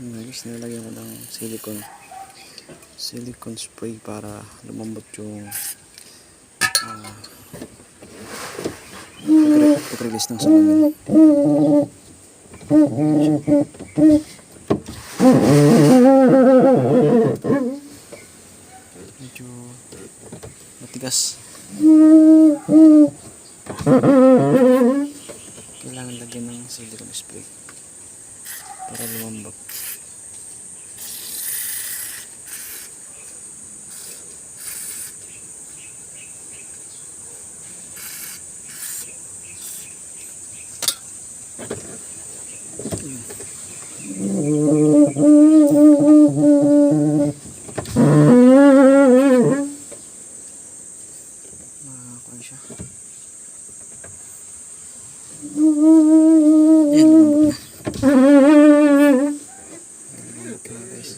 Hmm, guys, nilagyan ko ng silicone silicone spray para lumambot yung ah, pag- pag-release ng salamin. Medyo matigas. Kailangan lagyan ng silicone spray para lumambot. Makakuan siya. Guys.